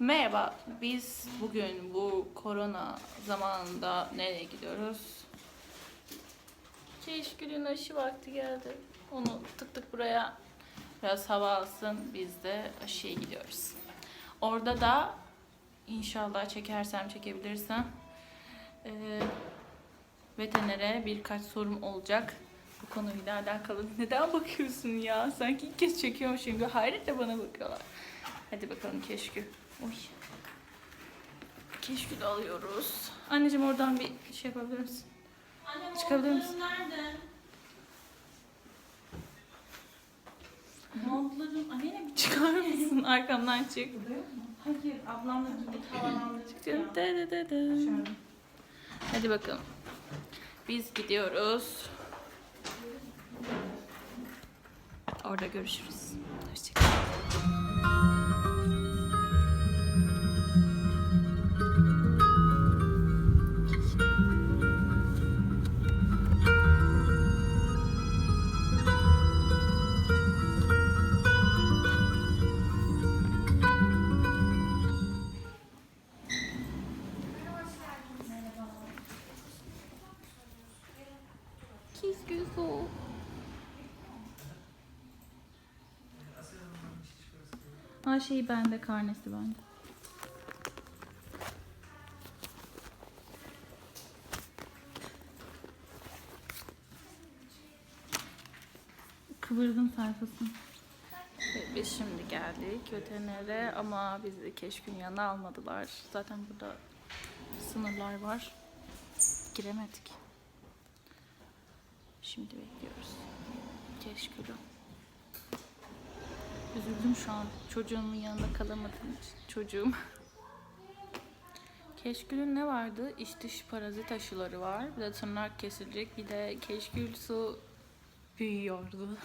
Merhaba, biz bugün bu korona zamanında nereye gidiyoruz? Keşkül'ün aşı vakti geldi. Onu tık tık buraya biraz hava alsın. Biz de aşıya gidiyoruz. Orada da inşallah çekersem çekebilirsem eee veterinere birkaç sorum olacak. Bu konuyla alakalı. Neden bakıyorsun ya? Sanki ilk kez çekiyormuşum gibi. Hayretle bana bakıyorlar. Hadi bakalım keşkül. Oy. Keşkül alıyoruz. Anneciğim oradan bir şey yapabilir misin? Anne Çıkabilir misin? nerede? Montlarım... Anne bir Çıkar mısın? Arkamdan çık. Hayır ablamla gidip havalandırdık ya. Çıktım. Da da da da. Hadi bakalım. Biz gidiyoruz. Orada görüşürüz. Hoşçakalın. Keşkül soğuk. Ha şeyi bende, karnesi bende. Kıvırdım sayfasını. Biz şimdi geldik veterinere ama bizi keşkün yanına almadılar. Zaten burada sınırlar var. Giremedik. Şimdi bekliyoruz. Keşkülü. Üzüldüm şu an çocuğumun yanında kalamadığım için. Çocuğum. Keşkülün ne vardı? İç dış parazit aşıları var. Bir de tırnak kesilecek. Bir de keşkül su büyüyordu.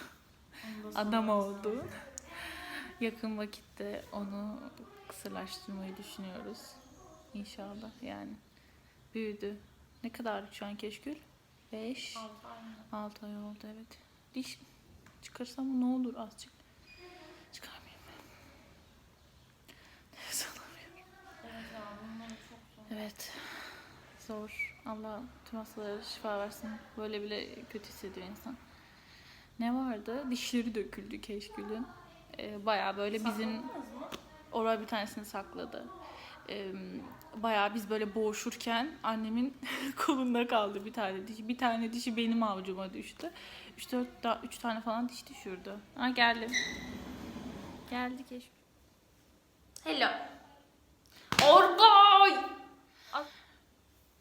Adam oldu. Yakın vakitte onu kısırlaştırmayı düşünüyoruz. İnşallah yani. Büyüdü. Ne kadar şu an keşkül? 5 6 ay oldu evet. Diş çıkarsam ne olur azıcık. Çıkarmayayım. Nefes alamıyorum. Evet zor. Evet. Zor. Allah tüm hastalara şifa versin. Böyle bile kötü hissediyor insan. Ne vardı? Dişleri döküldü keşkülün. Ee, bayağı böyle bizim Sakladınız mı? oraya bir tanesini sakladı. Ee, bayağı biz böyle boğuşurken annemin kolunda kaldı bir tane dişi. Bir tane dişi benim avucuma düştü. 3 4 daha 3 tane falan diş düşürdü. Ha geldim. Geldi keşke. Hello. Orbay.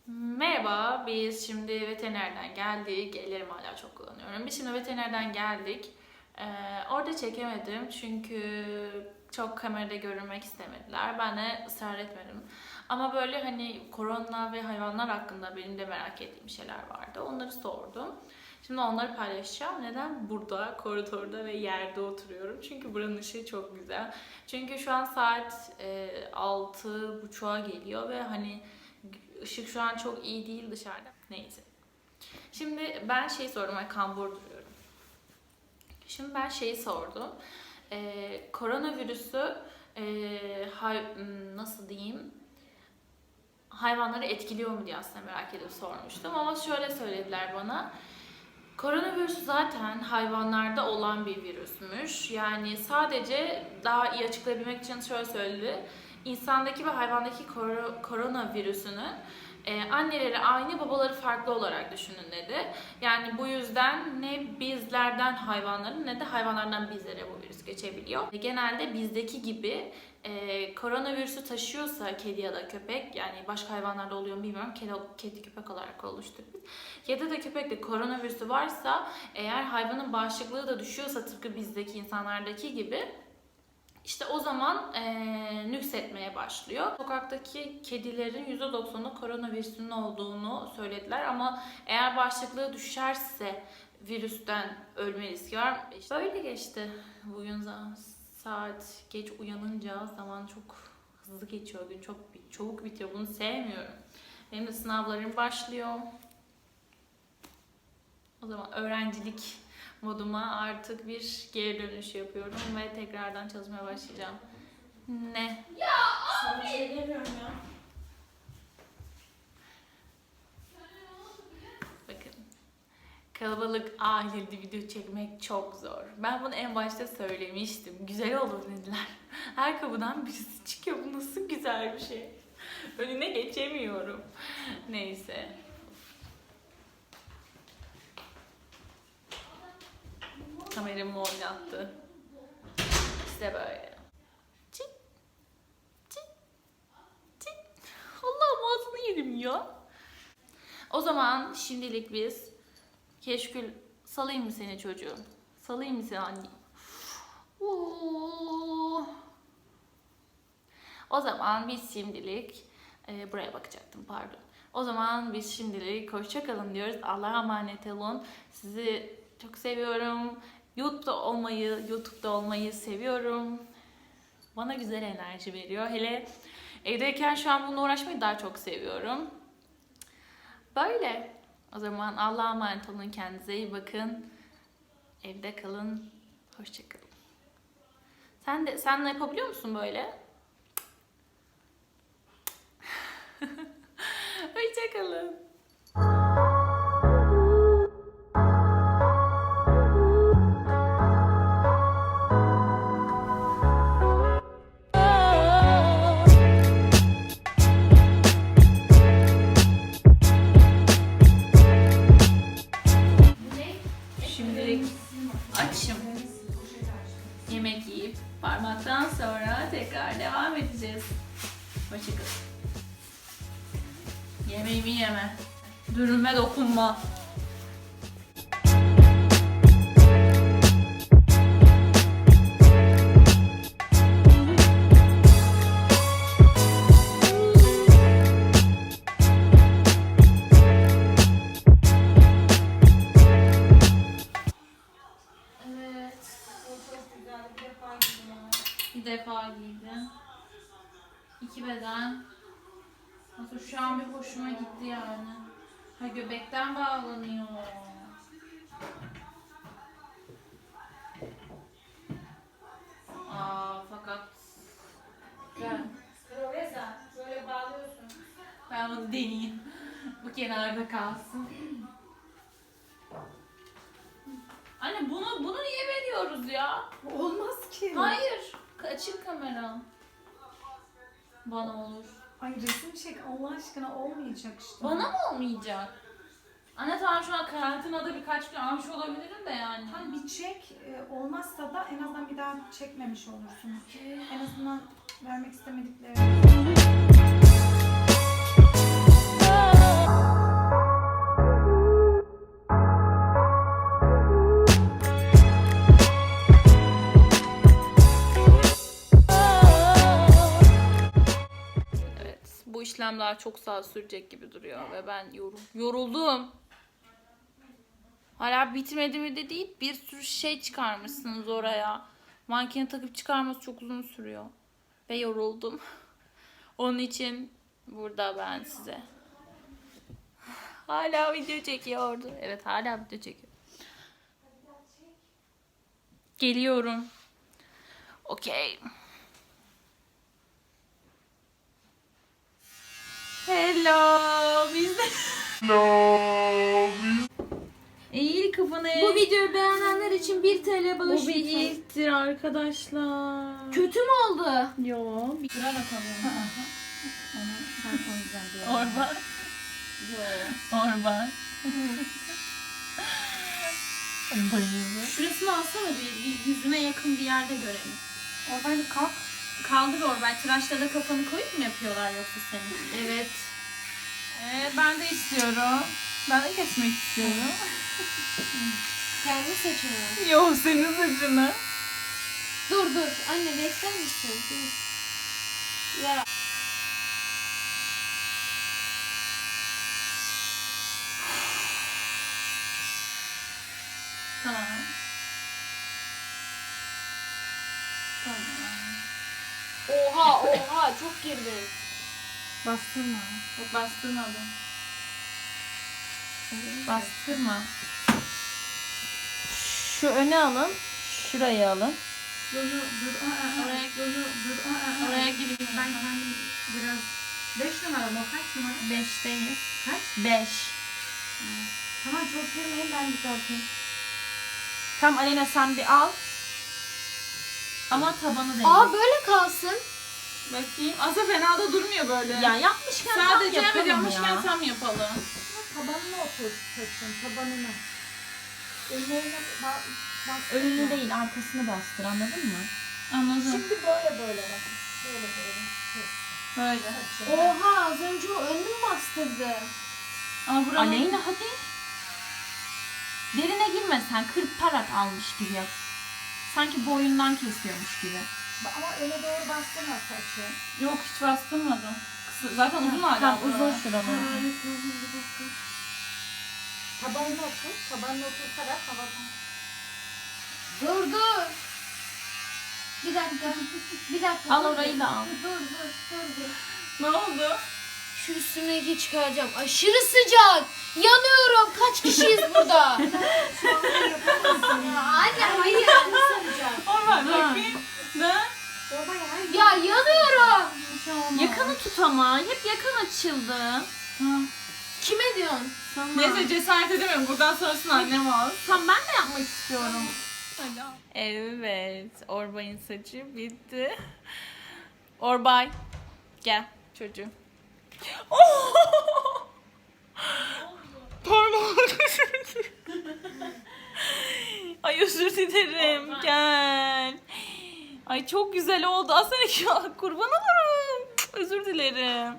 Merhaba, biz şimdi veterinerden geldik. Ellerimi hala çok kullanıyorum. Biz şimdi veterinerden geldik. Ee, orada çekemedim çünkü çok kamerada görünmek istemediler. Ben de ısrar etmedim. Ama böyle hani korona ve hayvanlar hakkında benim de merak ettiğim şeyler vardı. Onları sordum. Şimdi onları paylaşacağım. Neden burada, koridorda ve yerde oturuyorum? Çünkü buranın ışığı çok güzel. Çünkü şu an saat e, 6.30'a geliyor ve hani ışık şu an çok iyi değil dışarıda. Neyse. Şimdi ben şey sordum. Ay kambur duruyorum. Şimdi ben şeyi sordum. Ee, koronavirüsü e, hay- nasıl diyeyim hayvanları etkiliyor mu diye aslında merak edip sormuştum. Ama şöyle söylediler bana. Koronavirüs zaten hayvanlarda olan bir virüsmüş. Yani sadece daha iyi açıklayabilmek için şöyle söyledi. İnsandaki ve hayvandaki koro- koronavirüsünün e, anneleri aynı, babaları farklı olarak düşünün dedi. Yani bu yüzden ne bizlerden hayvanların ne de hayvanlardan bizlere bu virüs geçebiliyor. Genelde bizdeki gibi e, koronavirüsü taşıyorsa kedi ya da köpek yani başka hayvanlarda oluyor mu bilmiyorum. Kedi, kedi köpek olarak oluştuk biz. Kedi de köpekte koronavirüsü varsa eğer hayvanın bağışıklığı da düşüyorsa tıpkı bizdeki insanlardaki gibi işte o zaman eee nüksetmeye başlıyor. Sokaktaki kedilerin %90'ı koronavirüsünün olduğunu söylediler ama eğer bağışıklığı düşerse virüsten ölme riski var. İşte böyle geçti bugün saat geç uyanınca zaman çok hızlı geçiyor gün çok çabuk bitiyor bunu sevmiyorum. Benim de sınavlarım başlıyor. O zaman öğrencilik moduma artık bir geri dönüş yapıyorum ve tekrardan çalışmaya başlayacağım. Ne? Ya abi! Sana bir şey demiyorum ya. kalabalık ailede video çekmek çok zor. Ben bunu en başta söylemiştim. Güzel olur dediler. Her kapıdan birisi çıkıyor. Bu nasıl güzel bir şey. Önüne geçemiyorum. Neyse. Kameramı oynattı. İşte böyle. Çık. Çık. Çık. Allah'ım ağzını yerim ya. O zaman şimdilik biz Keşkül salayım mı seni çocuğum? Salayım mı seni annem? Oo. O zaman biz şimdilik e, buraya bakacaktım pardon. O zaman biz şimdilik hoşça diyoruz. Allah'a emanet olun. Sizi çok seviyorum. YouTube'da olmayı, YouTube'da olmayı seviyorum. Bana güzel enerji veriyor. Hele evdeyken şu an bununla uğraşmayı daha çok seviyorum. Böyle. O zaman Allah'a emanet olun. Kendinize iyi bakın. Evde kalın. Hoşçakalın. Sen de sen de yapabiliyor musun böyle? Hoşçakalın. Dokunma. Bir defa giydim. İki beden. Nasıl şu an bir hoşuma gitti yani. Ha göbekten bağlanıyor. Aa fakat ben. Böyle bağlıyorsun. ben bunu deneyeyim. Bu kenarda kalsın. Anne bunu bunu niye veriyoruz ya? Olmaz ki. Hayır. Açık kamera. Bana olur. Ay resim çek Allah aşkına olmayacak işte. Bana mı olmayacak? Anne tamam şu an karantinada birkaç gün almış olabilirim de yani. Hani bir çek e, olmazsa da en azından bir daha çekmemiş olursun. En azından vermek istemedikleri. Bu işlemler çok saat sürecek gibi duruyor ve ben yorum, yoruldum. Hala bitmedi mi de değil, bir sürü şey çıkarmışsınız oraya. Mankeni takıp çıkarması çok uzun sürüyor. Ve yoruldum. Onun için burada ben size. Hala video çekiyordu. Evet hala video çekiyor. Geliyorum. Okey. Hello. Biz de... Eğil kafanı. Bu videoyu beğenenler için 1 TL bağış Bu bir lütfen. ilktir arkadaşlar. Kötü mü oldu? Yo. Bir... Bura bakalım. Sen koyacaksın diye. Orban. Orban. Bayıldım. Şurasını alsana bir, bir yüzüme yakın bir yerde görelim. Bir kalk. Kaldır Orbay. Tıraşta da kafanı koyup mu yapıyorlar yoksa seni? Evet. Ee, ben de istiyorum. Ben de kesmek istiyorum. Kendi seçimi. Yok senin saçını. Dur dur. Anne bekler misin? Dur. Ya. Tamam. Tamam. Oha oha çok girdi. Bastırma. Yok bastırmadım. Bastırma. Şu öne alın. Şurayı alın. Dur dur dur. Aa, aa, Oraya- dur dur dur. Aa, aa. Oraya gireyim. Ben kendim biraz... 5 numara mı? Kaç numara? Beşteyiz. Kaç? Beş. Tamam çok girmeyin ben düzelteyim. Tam Aleyna sen bir al. Ama tabanı değil. Aa böyle kalsın. Bakayım. Aslında fena da durmuyor böyle. Ya yapmışken Sadece tam yapalım yapmışken ya. tam yapalım. Tabanını otur saçın tabanını. Önlerine bak. bak Önünü değil arkasını bastır anladın mı? Anladım. Şimdi böyle böyle bak. Böyle böyle. Böyle. saçını. Oha az önce o önünü mü bastırdı? Ama buranın... Aleyna hadi. Derine girme sen kırparak almış gibi yap. Sanki boyundan kesiyormuş gibi. Ama öne doğru bastırma saçı. Yok hiç bastırmadım. Kısa, zaten uzun hala. Tam buralar. uzun şuraları. Tabanını otur. Tabanını oturtarak havadan. Dur dur. Bir dakika. Bir dakika. Al dur. orayı da al. Dur dur dur dur. Ne oldu? Şu üstümdeki çıkaracağım. Aşırı sıcak. Yanıyorum. Kaç kişiyiz burada? Anne hayır. Normal bakayım. Ben. Orada yani Ya yanıyorum. Bir şey olmaz. Yakanı tut ama. Hep yakan açıldı. Ha. Kime diyorsun? Sana. Neyse cesaret edemiyorum. Buradan sonrasını annem al. Tamam ben de yapmak istiyorum. Evet, Orbay'ın saçı bitti. Orbay, gel çocuğum. Oh! Düşürdüm. Ay özür dilerim, gel. Ay çok güzel oldu. Aslında kurban olurum. Özür dilerim.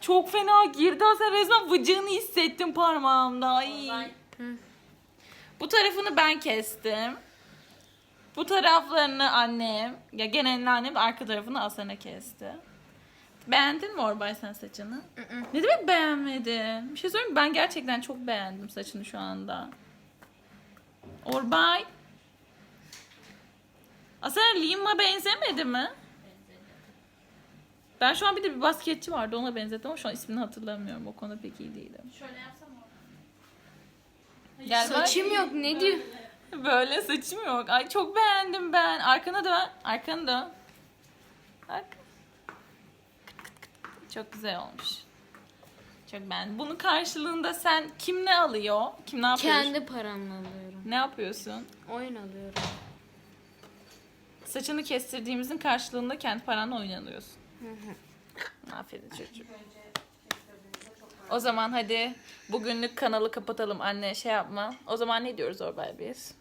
Çok fena girdi. Aslında resmen vıcığını hissettim parmağımda. Ay. Bu tarafını ben kestim. Bu taraflarını annem, ya genelini annem, arka tarafını Asena kesti. Beğendin mi Orbay sen saçını? ne demek beğenmedin? Bir şey söyleyeyim mi? Ben gerçekten çok beğendim saçını şu anda. Orbay. Asena Liam'a benzemedi mi? Ben şu an bir de bir basketçi vardı ona benzettim ama şu an ismini hatırlamıyorum. O konuda pek iyi değilim. Şöyle yapsam Gel bak. Saçım yok ne diyor? Böyle saçım yok. Ay çok beğendim ben. Arkana dön. Arkana dön. Bak. Çok güzel olmuş. Çok beğendim. Bunun karşılığında sen kim ne alıyor? Kim ne yapıyor? Kendi paramla alıyorum. Ne yapıyorsun? Oyun alıyorum. Saçını kestirdiğimizin karşılığında kendi paranla oyun alıyorsun. Aferin çocuğum. O zaman hadi bugünlük kanalı kapatalım anne şey yapma. O zaman ne diyoruz Orbay biz?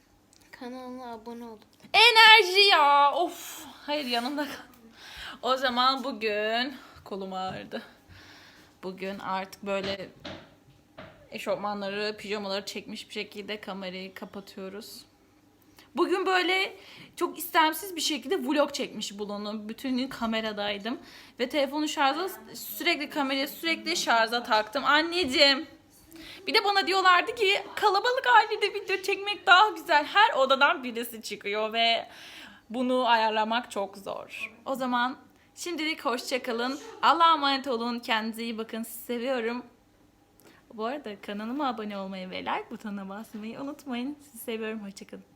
Kanalına abone ol. Enerji ya. Of. Hayır yanımda kal. O zaman bugün kolum ağrıdı. Bugün artık böyle eşofmanları, pijamaları çekmiş bir şekilde kamerayı kapatıyoruz. Bugün böyle çok istemsiz bir şekilde vlog çekmiş bulundum. Bütün gün kameradaydım. Ve telefonu şarja sürekli kameraya sürekli şarja taktım. Anneciğim bir de bana diyorlardı ki kalabalık ailede video çekmek daha güzel. Her odadan birisi çıkıyor ve bunu ayarlamak çok zor. O zaman şimdilik hoşçakalın. Allah'a emanet olun. Kendinize iyi bakın. Sizi seviyorum. Bu arada kanalıma abone olmayı ve like butonuna basmayı unutmayın. Sizi seviyorum. Hoşçakalın.